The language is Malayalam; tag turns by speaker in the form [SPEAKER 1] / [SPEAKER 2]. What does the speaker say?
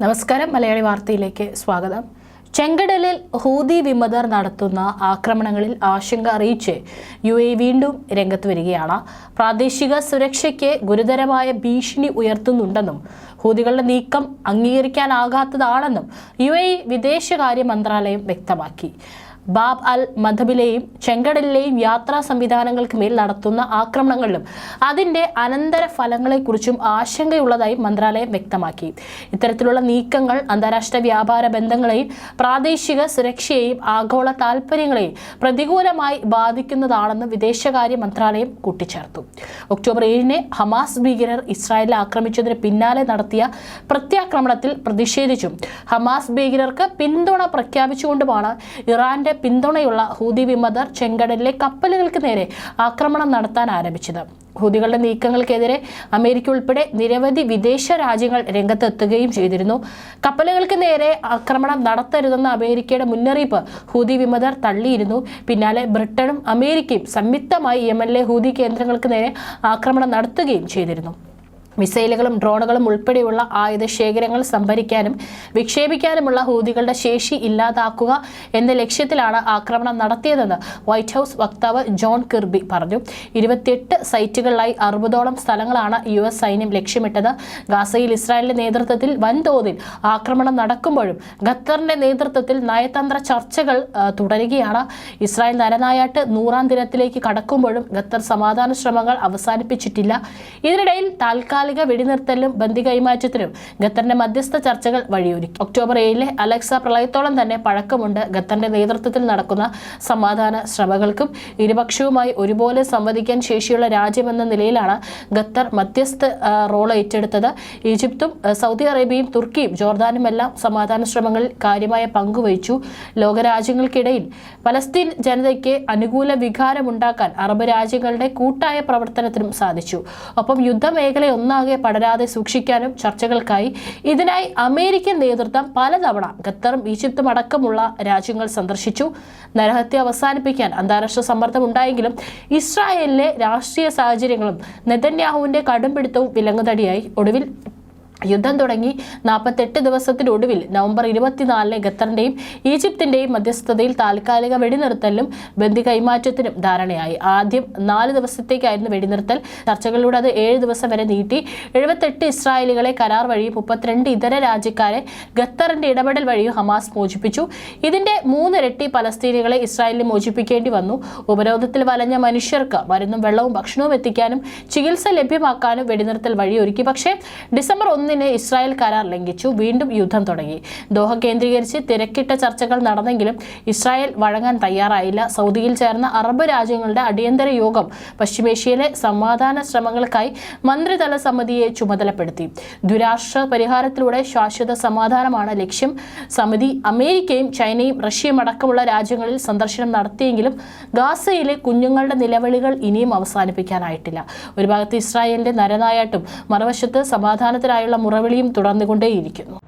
[SPEAKER 1] നമസ്കാരം മലയാളി വാർത്തയിലേക്ക് സ്വാഗതം. ചെങ്കടലിൽ ഹൂതി വിമതർ നടത്തുന്ന ആക്രമണങ്ങളിൽ ആശങ്ക അറിയിച്ച് യു എ വീണ്ടും രംഗത്ത് വരികയാണ്. പ്രാദേശിക സുരക്ഷയ്ക്ക് ഗുരുതരമായ ഭീഷണി ഉയർത്തുന്നുണ്ടെന്നും ഹൂതികളുടെ നീക്കം അംഗീകരിക്കാനാകാത്തതാണെന്നും യു എ വിദേശകാര്യ മന്ത്രാലയം വ്യക്തമാക്കി. ബാബ് അൽ മധബിലെയും ചെങ്കടലിലെയും യാത്രാ സംവിധാനങ്ങൾക്ക് മേൽ നടത്തുന്ന ആക്രമണങ്ങളിലും അതിന്റെ അനന്തര ഫലങ്ങളെക്കുറിച്ചും ആശങ്കയുള്ളതായി മന്ത്രാലയം വ്യക്തമാക്കി. ഇത്തരത്തിലുള്ള നീക്കങ്ങൾ അന്താരാഷ്ട്ര വ്യാപാര ബന്ധങ്ങളെയും പ്രാദേശിക സുരക്ഷയെയും ആഗോള താൽപ്പര്യങ്ങളെയും പ്രതികൂലമായി ബാധിക്കുന്നതാണെന്ന് വിദേശകാര്യ മന്ത്രാലയം കൂട്ടിച്ചേർത്തു. ഒക്ടോബർ ഏഴിന് ഹമാസ് ഭീകരർ ഇസ്രായേലിൽ ആക്രമിച്ചതിന് പിന്നാലെ നടത്തിയ പ്രത്യാക്രമണത്തിൽ പ്രതിഷേധിച്ചും ഹമാസ് ഭീകരർക്ക് പിന്തുണ പ്രഖ്യാപിച്ചുകൊണ്ടുമാണ് ഇറാന്റെ പിന്തുണയുള്ള ഹൂതി വിമതർ ചെങ്കടലിലെ കപ്പലുകൾക്ക് നേരെ ആക്രമണം നടത്താൻ ആരംഭിച്ചത്. ഹൂതികളുടെ നീക്കങ്ങൾക്കെതിരെ അമേരിക്ക ഉൾപ്പെടെ നിരവധി വിദേശ രാജ്യങ്ങൾ രംഗത്തെത്തുകയും ചെയ്തിരുന്നു. കപ്പലുകൾക്ക് നേരെ ആക്രമണം നടത്തരുതെന്ന അമേരിക്കയുടെ മുന്നറിയിപ്പ് ഹൂതി വിമതർ തള്ളിയിരുന്നു. പിന്നാലെ ബ്രിട്ടനും അമേരിക്കയും സംയുക്തമായി യമനിലെ ഹൂതി കേന്ദ്രങ്ങൾക്ക് നേരെ ആക്രമണം നടത്തുകയും ചെയ്തിരുന്നു. മിസൈലുകളും ഡ്രോണുകളും ഉൾപ്പെടെയുള്ള ആയുധ ശേഖരങ്ങൾ സംഭരിക്കാനും വിക്ഷേപിക്കാനുമുള്ള ഹൂതികളുടെ ശേഷി ഇല്ലാതാക്കുക എന്ന ലക്ഷ്യത്തിലാണ് ആക്രമണം നടത്തിയതെന്ന് വൈറ്റ് ഹൗസ് വക്താവ് ജോൺ കിർബി പറഞ്ഞു. ഇരുപത്തിയെട്ട് സൈറ്റുകളിലായി അറുപതോളം സ്ഥലങ്ങളാണ് യു എസ് സൈന്യം ലക്ഷ്യമിട്ടത്. ഗാസയിൽ ഇസ്രായേലിന്റെ നേതൃത്വത്തിൽ വൻതോതിൽ ആക്രമണം നടക്കുമ്പോഴും ഖത്തറിന്റെ നേതൃത്വത്തിൽ നയതന്ത്ര ചർച്ചകൾ തുടരുകയാണ്. ഇസ്രായേൽ നരനായാട്ട് നൂറാം ദിനത്തിലേക്ക് കടക്കുമ്പോഴും ഖത്തർ സമാധാന ശ്രമങ്ങൾ അവസാനിപ്പിച്ചിട്ടില്ല. ഇതിനിടയിൽ താൽക്കാലിക വെടിനിർത്തലിനും ബന്ദി കൈമാറ്റത്തിനും ഖത്തറിന്റെ മധ്യസ്ഥ ചർച്ചകൾ വഴിയൊരുക്കി. ഒക്ടോബർ ഏഴിലെ അലക്സ പ്രളയത്തോളം തന്നെ പഴക്കമുണ്ട്. ഖത്തറിന്റെ നേതൃത്വത്തിൽ നടക്കുന്ന സമാധാന ശ്രമങ്ങൾക്കും ഇരുപക്ഷവുമായി ഒരുപോലെ സംവദിക്കാൻ ശേഷിയുള്ള രാജ്യമെന്ന നിലയിലാണ് ഖത്തർ മധ്യസ്ഥ റോൾ ഏറ്റെടുത്തത്. ഈജിപ്തും സൗദി അറേബ്യയും തുർക്കിയും ജോർദാനുമെല്ലാം സമാധാന ശ്രമങ്ങളിൽ കാര്യമായ പങ്കുവഹിച്ചു ലോകരാജ്യങ്ങൾക്കിടയിൽ. പലസ്തീൻ ജനതയ്ക്ക് അനുകൂല വികാരമുണ്ടാക്കാൻ അറബ് രാജ്യങ്ങളുടെ കൂട്ടായ പ്രവർത്തനത്തിനും സാധിച്ചു. ഒപ്പം യുദ്ധമേഖല ഒന്നാകെ പടരാതെ സൂക്ഷിക്കാനും ചർച്ചകൾക്കായി. ഇതിനായി അമേരിക്കൻ നേതൃത്വം പലതവണ ഖത്തറും ഈജിപ്തും അടക്കമുള്ള രാജ്യങ്ങൾ സന്ദർശിച്ചു. നരഹത്യ അവസാനിപ്പിക്കാൻ അന്താരാഷ്ട്ര സമ്മർദ്ദം ഉണ്ടായെങ്കിലും ഇസ്രായേലിലെ രാഷ്ട്രീയ സാഹചര്യങ്ങളും നെതന്യാഹുവിന്റെ കടുംപിടുത്തവും വിലങ്ങുതടിയായി. ഒടുവിൽ യുദ്ധം തുടങ്ങി നാൽപ്പത്തെട്ട് ദിവസത്തിനൊടുവിൽ നവംബർ ഇരുപത്തിനാലിന് ഖത്തറിന്റെയും ഈജിപ്തിന്റെയും മധ്യസ്ഥതയിൽ താൽക്കാലിക വെടിനിർത്തലിനും ബന്ദി കൈമാറ്റത്തിനും ധാരണയായി. ആദ്യം നാല് ദിവസത്തേക്കായിരുന്നു വെടിനിർത്തൽ. ചർച്ചകളിലൂടെ അത് ഏഴ് ദിവസം വരെ നീട്ടി. എഴുപത്തെട്ട് ഇസ്രായേലികളെ കരാർ വഴിയും മുപ്പത്തിരണ്ട് ഇതര രാജ്യക്കാരെ ഖത്തറിന്റെ ഇടപെടൽ വഴിയും ഹമാസ് മോചിപ്പിച്ചു. ഇതിന്റെ മൂന്നിരട്ടി പലസ്തീനികളെ ഇസ്രായേലിന് മോചിപ്പിക്കേണ്ടി വന്നു. ഉപരോധത്തിൽ വലഞ്ഞ മനുഷ്യർക്ക് മരുന്നും വെള്ളവും ഭക്ഷണവും എത്തിക്കാനും ചികിത്സ ലഭ്യമാക്കാനും വെടിനിർത്തൽ വഴിയൊരുക്കി. പക്ഷേ ഡിസംബർ ഒന്നിന് ഇസ്രായേൽ കരാർ ലംഘിച്ചു. വീണ്ടും യുദ്ധം തുടങ്ങി. ദോഹ കേന്ദ്രീകരിച്ച് തിരക്കിട്ട ചർച്ചകൾ നടന്നെങ്കിലും ഇസ്രായേൽ വഴങ്ങാൻ തയ്യാറായില്ല. സൗദിയിൽ ചേർന്ന അറബ് രാജ്യങ്ങളുടെ അടിയന്തര യോഗം പശ്ചിമേഷ്യയിലെ സമാധാന ശ്രമങ്ങൾക്കായി മന്ത്രിതല സമിതിയെ ചുമതലപ്പെടുത്തി. ദുരാഷ്ട്ര പരിഹാരത്തിലൂടെ ശാശ്വത സമാധാനമാണ് ലക്ഷ്യം. സമിതി അമേരിക്കയും ചൈനയും റഷ്യയും അടക്കമുള്ള രാജ്യങ്ങളിൽ സന്ദർശനം നടത്തിയെങ്കിലും ഗാസയിലെ കുഞ്ഞുങ്ങളുടെ നിലവിളികൾ ഇനിയും അവസാനിപ്പിക്കാനായിട്ടില്ല. ഒരു ഭാഗത്ത് ഇസ്രായേലിന്റെ നരനായാട്ടും മറുവശത്ത് സമാധാനത്തിനായുള്ള മുറവിളിയും തുടർന്നുകൊണ്ടേയിരിക്കുന്നു.